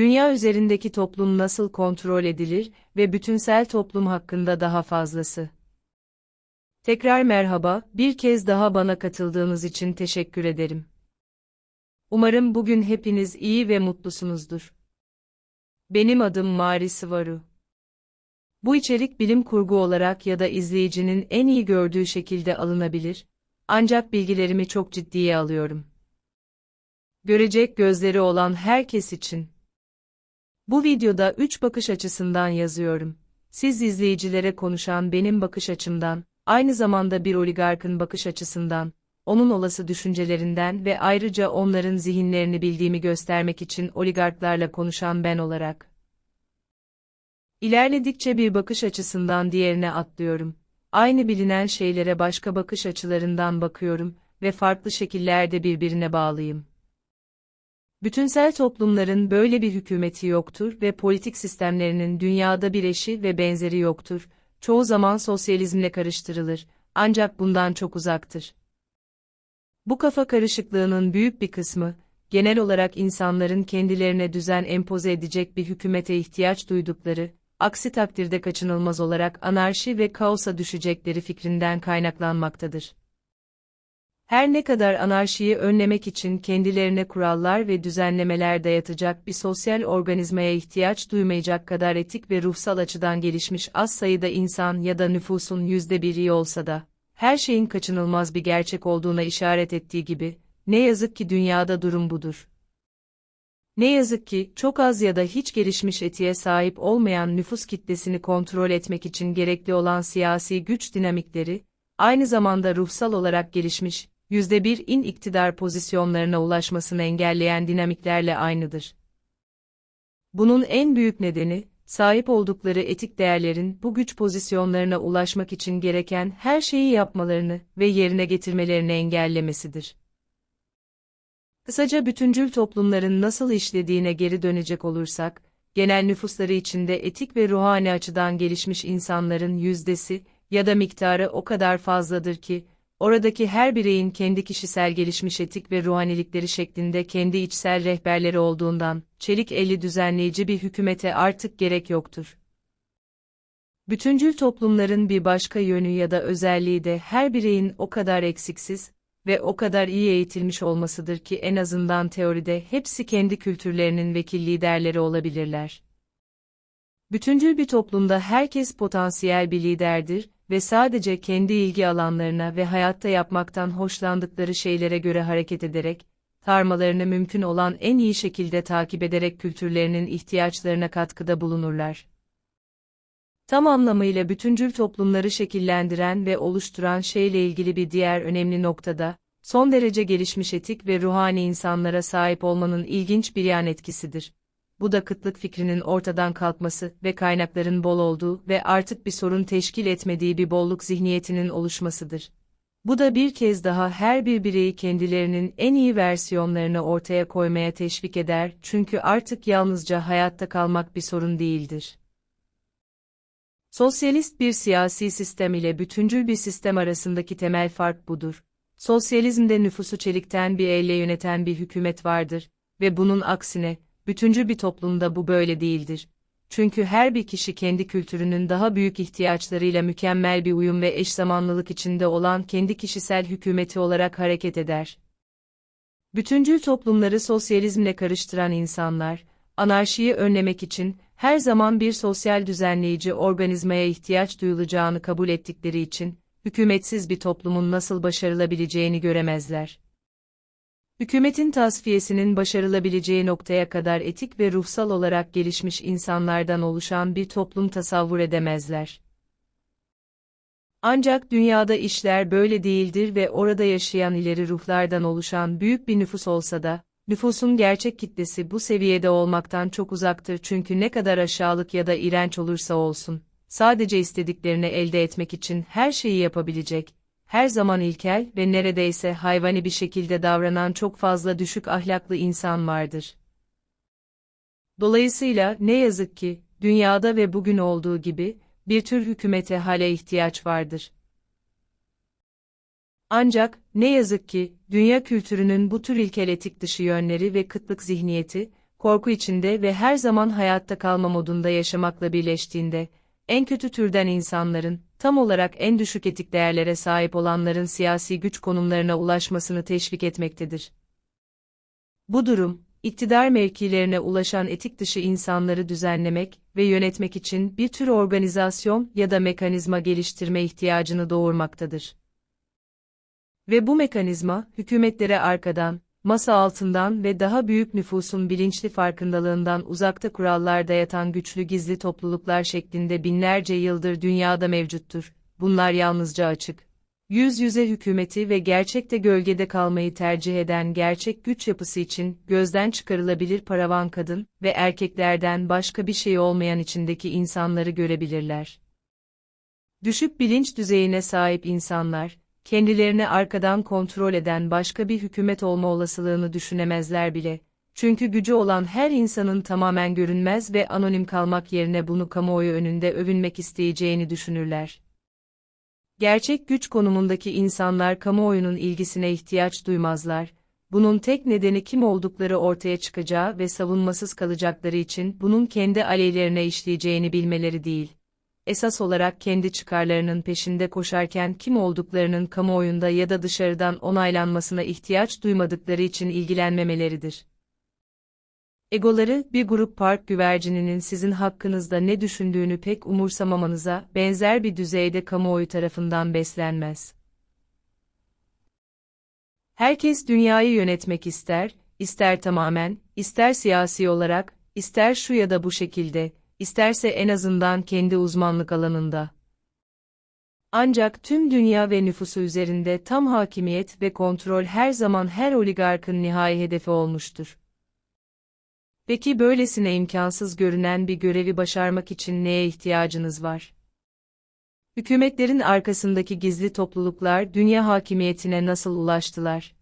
Dünya üzerindeki toplum nasıl kontrol edilir ve bütünsel toplum hakkında daha fazlası. Tekrar merhaba, bir kez daha bana katıldığınız için teşekkür ederim. Umarım bugün hepiniz iyi ve mutlusunuzdur. Benim adım Mari Sıvaru. Bu içerik bilim kurgu olarak ya da izleyicinin en iyi gördüğü şekilde alınabilir, ancak bilgilerimi çok ciddiye alıyorum. Görecek gözleri olan herkes için. Bu videoda üç bakış açısından yazıyorum. Siz izleyicilere konuşan benim bakış açımdan, aynı zamanda bir oligarkın bakış açısından, onun olası düşüncelerinden ve ayrıca onların zihinlerini bildiğimi göstermek için oligarklarla konuşan ben olarak. İlerledikçe bir bakış açısından diğerine atlıyorum. Aynı bilinen şeylere başka bakış açılarından bakıyorum ve farklı şekillerde birbirine bağlıyım. Bütünsel toplumların böyle bir hükümeti yoktur ve politik sistemlerinin dünyada bir eşi ve benzeri yoktur. Çoğu zaman sosyalizmle karıştırılır, ancak bundan çok uzaktır. Bu kafa karışıklığının büyük bir kısmı, genel olarak insanların kendilerine düzen empoze edecek bir hükümete ihtiyaç duydukları, aksi takdirde kaçınılmaz olarak anarşi ve kaosa düşecekleri fikrinden kaynaklanmaktadır. Her ne kadar anarşiyi önlemek için kendilerine kurallar ve düzenlemeler dayatacak bir sosyal organizmaya ihtiyaç duymayacak kadar etik ve ruhsal açıdan gelişmiş az sayıda insan ya da nüfusun yüzde biri olsa da, her şeyin kaçınılmaz bir gerçek olduğuna işaret ettiği gibi, ne yazık ki dünyada durum budur. Ne yazık ki, çok az ya da hiç gelişmiş etiğe sahip olmayan nüfus kitlesini kontrol etmek için gerekli olan siyasi güç dinamikleri, aynı zamanda ruhsal olarak gelişmiş, %1 in iktidar pozisyonlarına ulaşmasını engelleyen dinamiklerle aynıdır. Bunun en büyük nedeni, sahip oldukları etik değerlerin bu güç pozisyonlarına ulaşmak için gereken her şeyi yapmalarını ve yerine getirmelerini engellemesidir. Kısaca bütüncül toplumların nasıl işlediğine geri dönecek olursak, genel nüfusları içinde etik ve ruhani açıdan gelişmiş insanların yüzdesi ya da miktarı o kadar fazladır ki, oradaki her bireyin kendi kişisel gelişmiş etik ve ruhanilikleri şeklinde kendi içsel rehberleri olduğundan, çelik elli düzenleyici bir hükümete artık gerek yoktur. Bütüncül toplumların bir başka yönü ya da özelliği de her bireyin o kadar eksiksiz ve o kadar iyi eğitilmiş olmasıdır ki en azından teoride hepsi kendi kültürlerinin vekil liderleri olabilirler. Bütüncül bir toplumda herkes potansiyel bir liderdir ve sadece kendi ilgi alanlarına ve hayatta yapmaktan hoşlandıkları şeylere göre hareket ederek, tarmalarını mümkün olan en iyi şekilde takip ederek kültürlerinin ihtiyaçlarına katkıda bulunurlar. Tam anlamıyla bütüncül toplumları şekillendiren ve oluşturan şeyle ilgili bir diğer önemli noktada, son derece gelişmiş etik ve ruhani insanlara sahip olmanın ilginç bir yan etkisidir bu da kıtlık fikrinin ortadan kalkması ve kaynakların bol olduğu ve artık bir sorun teşkil etmediği bir bolluk zihniyetinin oluşmasıdır. Bu da bir kez daha her bir bireyi kendilerinin en iyi versiyonlarını ortaya koymaya teşvik eder çünkü artık yalnızca hayatta kalmak bir sorun değildir. Sosyalist bir siyasi sistem ile bütüncül bir sistem arasındaki temel fark budur. Sosyalizmde nüfusu çelikten bir elle yöneten bir hükümet vardır ve bunun aksine, bütüncül bir toplumda bu böyle değildir. Çünkü her bir kişi kendi kültürünün daha büyük ihtiyaçlarıyla mükemmel bir uyum ve eş zamanlılık içinde olan kendi kişisel hükümeti olarak hareket eder. Bütüncül toplumları sosyalizmle karıştıran insanlar, anarşiyi önlemek için her zaman bir sosyal düzenleyici organizmaya ihtiyaç duyulacağını kabul ettikleri için, hükümetsiz bir toplumun nasıl başarılabileceğini göremezler hükümetin tasfiyesinin başarılabileceği noktaya kadar etik ve ruhsal olarak gelişmiş insanlardan oluşan bir toplum tasavvur edemezler. Ancak dünyada işler böyle değildir ve orada yaşayan ileri ruhlardan oluşan büyük bir nüfus olsa da, nüfusun gerçek kitlesi bu seviyede olmaktan çok uzaktır çünkü ne kadar aşağılık ya da iğrenç olursa olsun, sadece istediklerini elde etmek için her şeyi yapabilecek, her zaman ilkel ve neredeyse hayvani bir şekilde davranan çok fazla düşük ahlaklı insan vardır. Dolayısıyla ne yazık ki, dünyada ve bugün olduğu gibi, bir tür hükümete hale ihtiyaç vardır. Ancak, ne yazık ki, dünya kültürünün bu tür ilkel etik dışı yönleri ve kıtlık zihniyeti, korku içinde ve her zaman hayatta kalma modunda yaşamakla birleştiğinde, en kötü türden insanların, tam olarak en düşük etik değerlere sahip olanların siyasi güç konumlarına ulaşmasını teşvik etmektedir. Bu durum, iktidar mevkilerine ulaşan etik dışı insanları düzenlemek ve yönetmek için bir tür organizasyon ya da mekanizma geliştirme ihtiyacını doğurmaktadır. Ve bu mekanizma, hükümetlere arkadan, masa altından ve daha büyük nüfusun bilinçli farkındalığından uzakta kurallarda yatan güçlü gizli topluluklar şeklinde binlerce yıldır dünyada mevcuttur. Bunlar yalnızca açık. Yüz yüze hükümeti ve gerçekte gölgede kalmayı tercih eden gerçek güç yapısı için gözden çıkarılabilir paravan kadın ve erkeklerden başka bir şey olmayan içindeki insanları görebilirler. Düşük bilinç düzeyine sahip insanlar, kendilerini arkadan kontrol eden başka bir hükümet olma olasılığını düşünemezler bile. Çünkü gücü olan her insanın tamamen görünmez ve anonim kalmak yerine bunu kamuoyu önünde övünmek isteyeceğini düşünürler. Gerçek güç konumundaki insanlar kamuoyunun ilgisine ihtiyaç duymazlar. Bunun tek nedeni kim oldukları ortaya çıkacağı ve savunmasız kalacakları için bunun kendi aleyhlerine işleyeceğini bilmeleri değil esas olarak kendi çıkarlarının peşinde koşarken kim olduklarının kamuoyunda ya da dışarıdan onaylanmasına ihtiyaç duymadıkları için ilgilenmemeleridir. Egoları, bir grup park güvercininin sizin hakkınızda ne düşündüğünü pek umursamamanıza benzer bir düzeyde kamuoyu tarafından beslenmez. Herkes dünyayı yönetmek ister, ister tamamen, ister siyasi olarak, ister şu ya da bu şekilde, isterse en azından kendi uzmanlık alanında. Ancak tüm dünya ve nüfusu üzerinde tam hakimiyet ve kontrol her zaman her oligarkın nihai hedefi olmuştur. Peki böylesine imkansız görünen bir görevi başarmak için neye ihtiyacınız var? Hükümetlerin arkasındaki gizli topluluklar dünya hakimiyetine nasıl ulaştılar?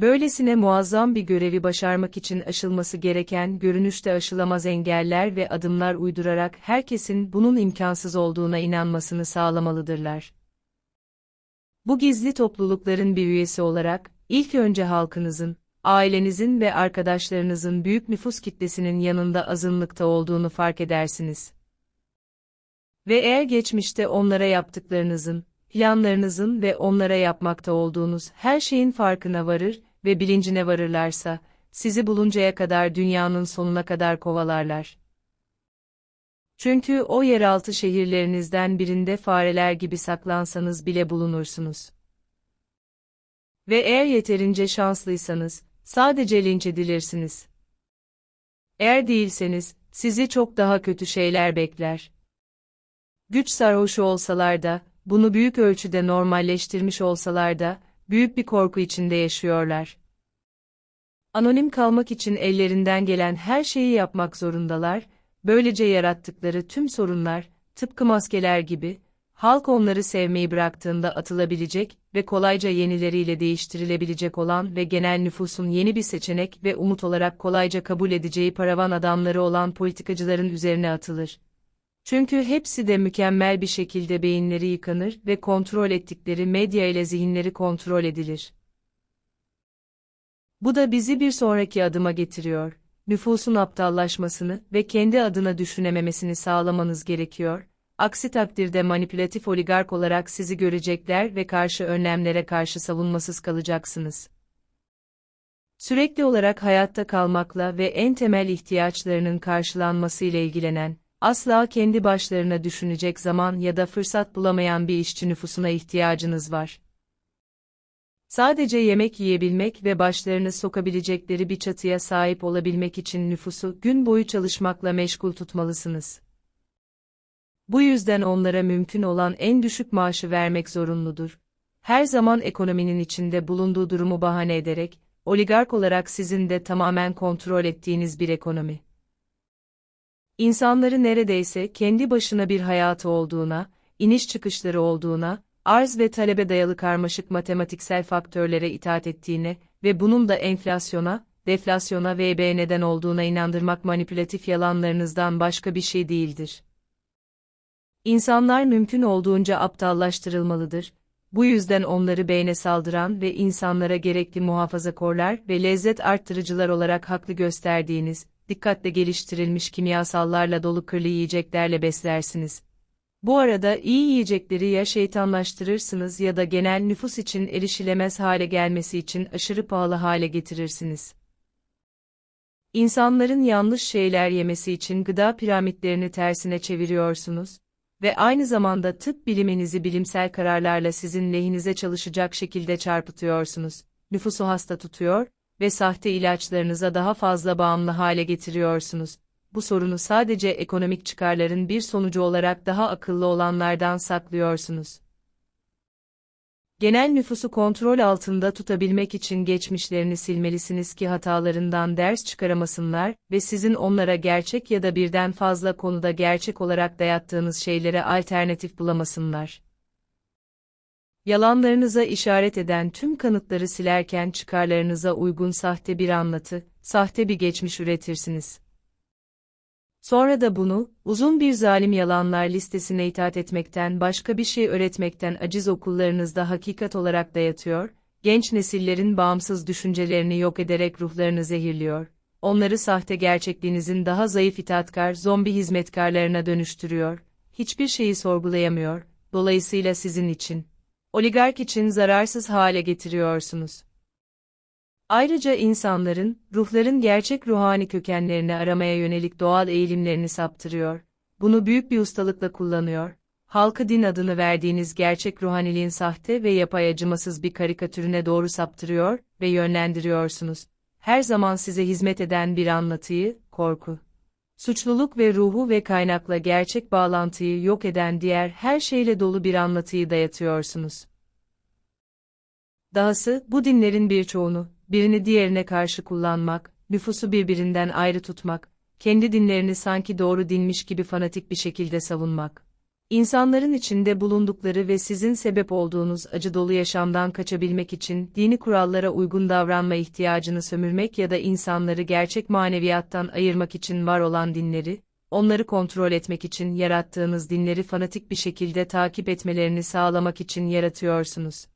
Böylesine muazzam bir görevi başarmak için aşılması gereken görünüşte aşılamaz engeller ve adımlar uydurarak herkesin bunun imkansız olduğuna inanmasını sağlamalıdırlar. Bu gizli toplulukların bir üyesi olarak, ilk önce halkınızın, ailenizin ve arkadaşlarınızın büyük nüfus kitlesinin yanında azınlıkta olduğunu fark edersiniz. Ve eğer geçmişte onlara yaptıklarınızın, planlarınızın ve onlara yapmakta olduğunuz her şeyin farkına varır ve bilincine varırlarsa, sizi buluncaya kadar dünyanın sonuna kadar kovalarlar. Çünkü o yeraltı şehirlerinizden birinde fareler gibi saklansanız bile bulunursunuz. Ve eğer yeterince şanslıysanız, sadece linç edilirsiniz. Eğer değilseniz, sizi çok daha kötü şeyler bekler. Güç sarhoşu olsalar da, bunu büyük ölçüde normalleştirmiş olsalar da, büyük bir korku içinde yaşıyorlar. Anonim kalmak için ellerinden gelen her şeyi yapmak zorundalar, böylece yarattıkları tüm sorunlar, tıpkı maskeler gibi, halk onları sevmeyi bıraktığında atılabilecek ve kolayca yenileriyle değiştirilebilecek olan ve genel nüfusun yeni bir seçenek ve umut olarak kolayca kabul edeceği paravan adamları olan politikacıların üzerine atılır. Çünkü hepsi de mükemmel bir şekilde beyinleri yıkanır ve kontrol ettikleri medya ile zihinleri kontrol edilir. Bu da bizi bir sonraki adıma getiriyor. Nüfusun aptallaşmasını ve kendi adına düşünememesini sağlamanız gerekiyor. Aksi takdirde manipülatif oligark olarak sizi görecekler ve karşı önlemlere karşı savunmasız kalacaksınız. Sürekli olarak hayatta kalmakla ve en temel ihtiyaçlarının karşılanması ile ilgilenen, asla kendi başlarına düşünecek zaman ya da fırsat bulamayan bir işçi nüfusuna ihtiyacınız var. Sadece yemek yiyebilmek ve başlarını sokabilecekleri bir çatıya sahip olabilmek için nüfusu gün boyu çalışmakla meşgul tutmalısınız. Bu yüzden onlara mümkün olan en düşük maaşı vermek zorunludur. Her zaman ekonominin içinde bulunduğu durumu bahane ederek, oligark olarak sizin de tamamen kontrol ettiğiniz bir ekonomi. İnsanları neredeyse kendi başına bir hayatı olduğuna, iniş çıkışları olduğuna, arz ve talebe dayalı karmaşık matematiksel faktörlere itaat ettiğine ve bunun da enflasyona, deflasyona ve ebe neden olduğuna inandırmak manipülatif yalanlarınızdan başka bir şey değildir. İnsanlar mümkün olduğunca aptallaştırılmalıdır, Bu yüzden onları beyne saldıran ve insanlara gerekli muhafazakorlar ve lezzet arttırıcılar olarak haklı gösterdiğiniz, dikkatle geliştirilmiş kimyasallarla dolu kırlı yiyeceklerle beslersiniz. Bu arada iyi yiyecekleri ya şeytanlaştırırsınız ya da genel nüfus için erişilemez hale gelmesi için aşırı pahalı hale getirirsiniz. İnsanların yanlış şeyler yemesi için gıda piramitlerini tersine çeviriyorsunuz ve aynı zamanda tıp biliminizi bilimsel kararlarla sizin lehinize çalışacak şekilde çarpıtıyorsunuz. Nüfusu hasta tutuyor ve sahte ilaçlarınıza daha fazla bağımlı hale getiriyorsunuz. Bu sorunu sadece ekonomik çıkarların bir sonucu olarak daha akıllı olanlardan saklıyorsunuz. Genel nüfusu kontrol altında tutabilmek için geçmişlerini silmelisiniz ki hatalarından ders çıkaramasınlar ve sizin onlara gerçek ya da birden fazla konuda gerçek olarak dayattığınız şeylere alternatif bulamasınlar. Yalanlarınıza işaret eden tüm kanıtları silerken çıkarlarınıza uygun sahte bir anlatı, sahte bir geçmiş üretirsiniz. Sonra da bunu, uzun bir zalim yalanlar listesine itaat etmekten başka bir şey öğretmekten aciz okullarınızda hakikat olarak dayatıyor, genç nesillerin bağımsız düşüncelerini yok ederek ruhlarını zehirliyor, onları sahte gerçekliğinizin daha zayıf itaatkar zombi hizmetkarlarına dönüştürüyor, hiçbir şeyi sorgulayamıyor, dolayısıyla sizin için, oligark için zararsız hale getiriyorsunuz. Ayrıca insanların, ruhların gerçek ruhani kökenlerini aramaya yönelik doğal eğilimlerini saptırıyor. Bunu büyük bir ustalıkla kullanıyor. Halkı din adını verdiğiniz gerçek ruhaniliğin sahte ve yapay acımasız bir karikatürüne doğru saptırıyor ve yönlendiriyorsunuz. Her zaman size hizmet eden bir anlatıyı, korku, suçluluk ve ruhu ve kaynakla gerçek bağlantıyı yok eden diğer her şeyle dolu bir anlatıyı dayatıyorsunuz. Dahası, bu dinlerin birçoğunu, birini diğerine karşı kullanmak, nüfusu birbirinden ayrı tutmak, kendi dinlerini sanki doğru dinmiş gibi fanatik bir şekilde savunmak. İnsanların içinde bulundukları ve sizin sebep olduğunuz acı dolu yaşamdan kaçabilmek için dini kurallara uygun davranma ihtiyacını sömürmek ya da insanları gerçek maneviyattan ayırmak için var olan dinleri, onları kontrol etmek için yarattığınız dinleri fanatik bir şekilde takip etmelerini sağlamak için yaratıyorsunuz.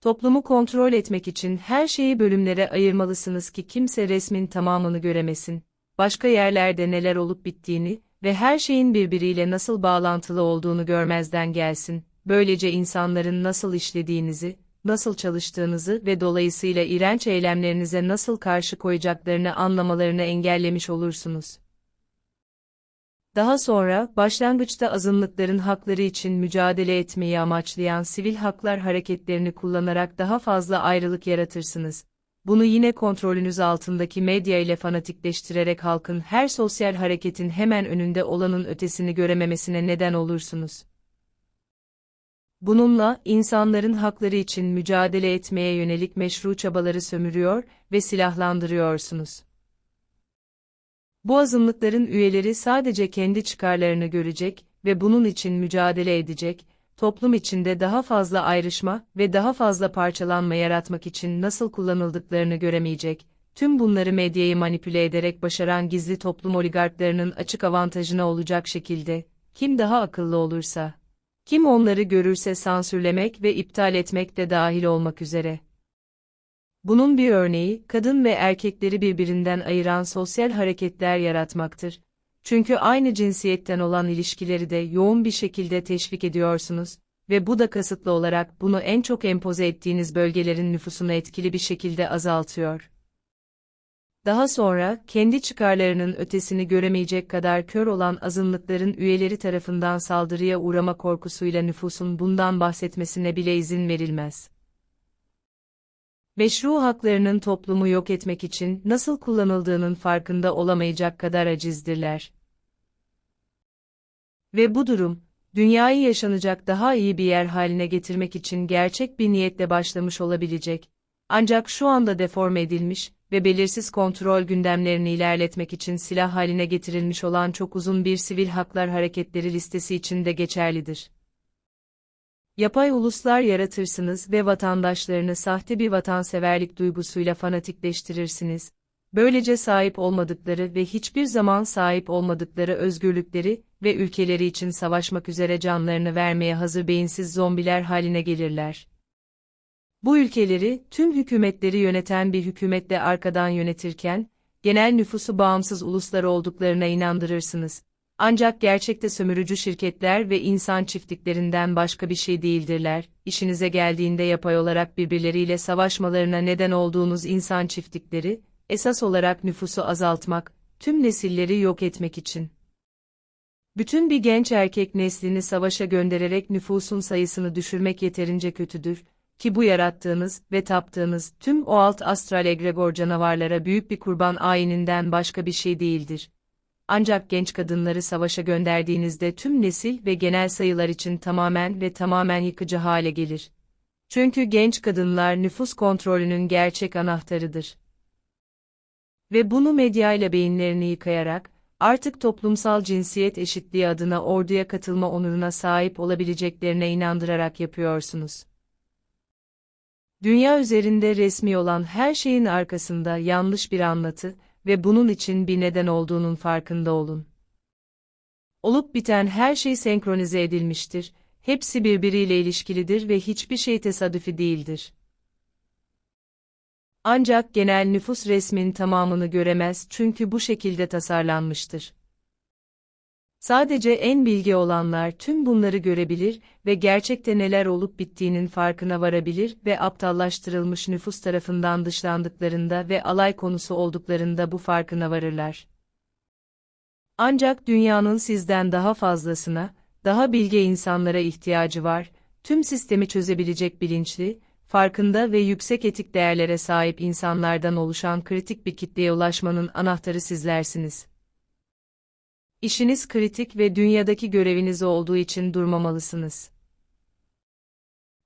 Toplumu kontrol etmek için her şeyi bölümlere ayırmalısınız ki kimse resmin tamamını göremesin. Başka yerlerde neler olup bittiğini ve her şeyin birbiriyle nasıl bağlantılı olduğunu görmezden gelsin. Böylece insanların nasıl işlediğinizi, nasıl çalıştığınızı ve dolayısıyla iğrenç eylemlerinize nasıl karşı koyacaklarını anlamalarını engellemiş olursunuz. Daha sonra, başlangıçta azınlıkların hakları için mücadele etmeyi amaçlayan sivil haklar hareketlerini kullanarak daha fazla ayrılık yaratırsınız. Bunu yine kontrolünüz altındaki medya ile fanatikleştirerek halkın her sosyal hareketin hemen önünde olanın ötesini görememesine neden olursunuz. Bununla, insanların hakları için mücadele etmeye yönelik meşru çabaları sömürüyor ve silahlandırıyorsunuz. Bu azınlıkların üyeleri sadece kendi çıkarlarını görecek ve bunun için mücadele edecek, toplum içinde daha fazla ayrışma ve daha fazla parçalanma yaratmak için nasıl kullanıldıklarını göremeyecek, tüm bunları medyayı manipüle ederek başaran gizli toplum oligarklarının açık avantajına olacak şekilde, kim daha akıllı olursa, kim onları görürse sansürlemek ve iptal etmek de dahil olmak üzere. Bunun bir örneği, kadın ve erkekleri birbirinden ayıran sosyal hareketler yaratmaktır. Çünkü aynı cinsiyetten olan ilişkileri de yoğun bir şekilde teşvik ediyorsunuz ve bu da kasıtlı olarak bunu en çok empoze ettiğiniz bölgelerin nüfusunu etkili bir şekilde azaltıyor. Daha sonra, kendi çıkarlarının ötesini göremeyecek kadar kör olan azınlıkların üyeleri tarafından saldırıya uğrama korkusuyla nüfusun bundan bahsetmesine bile izin verilmez meşru haklarının toplumu yok etmek için nasıl kullanıldığının farkında olamayacak kadar acizdirler. Ve bu durum, dünyayı yaşanacak daha iyi bir yer haline getirmek için gerçek bir niyetle başlamış olabilecek, ancak şu anda deforme edilmiş ve belirsiz kontrol gündemlerini ilerletmek için silah haline getirilmiş olan çok uzun bir sivil haklar hareketleri listesi için de geçerlidir. Yapay uluslar yaratırsınız ve vatandaşlarını sahte bir vatanseverlik duygusuyla fanatikleştirirsiniz. Böylece sahip olmadıkları ve hiçbir zaman sahip olmadıkları özgürlükleri ve ülkeleri için savaşmak üzere canlarını vermeye hazır beyinsiz zombiler haline gelirler. Bu ülkeleri, tüm hükümetleri yöneten bir hükümetle arkadan yönetirken, genel nüfusu bağımsız uluslar olduklarına inandırırsınız. Ancak gerçekte sömürücü şirketler ve insan çiftliklerinden başka bir şey değildirler. İşinize geldiğinde yapay olarak birbirleriyle savaşmalarına neden olduğunuz insan çiftlikleri, esas olarak nüfusu azaltmak, tüm nesilleri yok etmek için. Bütün bir genç erkek neslini savaşa göndererek nüfusun sayısını düşürmek yeterince kötüdür ki bu yarattığınız ve taptığınız tüm o alt astral egregor canavarlara büyük bir kurban ayininden başka bir şey değildir. Ancak genç kadınları savaşa gönderdiğinizde tüm nesil ve genel sayılar için tamamen ve tamamen yıkıcı hale gelir. Çünkü genç kadınlar nüfus kontrolünün gerçek anahtarıdır. Ve bunu medyayla beyinlerini yıkayarak, artık toplumsal cinsiyet eşitliği adına orduya katılma onuruna sahip olabileceklerine inandırarak yapıyorsunuz. Dünya üzerinde resmi olan her şeyin arkasında yanlış bir anlatı ve bunun için bir neden olduğunun farkında olun. Olup biten her şey senkronize edilmiştir, hepsi birbiriyle ilişkilidir ve hiçbir şey tesadüfi değildir. Ancak genel nüfus resmin tamamını göremez çünkü bu şekilde tasarlanmıştır. Sadece en bilgi olanlar tüm bunları görebilir ve gerçekte neler olup bittiğinin farkına varabilir ve aptallaştırılmış nüfus tarafından dışlandıklarında ve alay konusu olduklarında bu farkına varırlar. Ancak dünyanın sizden daha fazlasına, daha bilge insanlara ihtiyacı var, tüm sistemi çözebilecek bilinçli, farkında ve yüksek etik değerlere sahip insanlardan oluşan kritik bir kitleye ulaşmanın anahtarı sizlersiniz. İşiniz kritik ve dünyadaki göreviniz olduğu için durmamalısınız.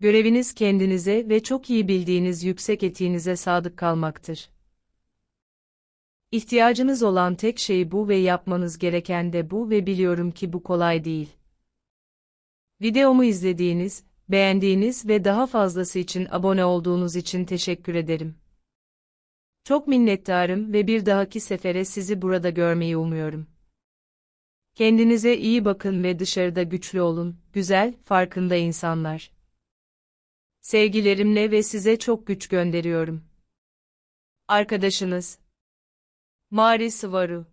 Göreviniz kendinize ve çok iyi bildiğiniz yüksek etiğinize sadık kalmaktır. İhtiyacınız olan tek şey bu ve yapmanız gereken de bu ve biliyorum ki bu kolay değil. Videomu izlediğiniz, beğendiğiniz ve daha fazlası için abone olduğunuz için teşekkür ederim. Çok minnettarım ve bir dahaki sefere sizi burada görmeyi umuyorum. Kendinize iyi bakın ve dışarıda güçlü olun, güzel, farkında insanlar. Sevgilerimle ve size çok güç gönderiyorum. Arkadaşınız Mari Sıvaru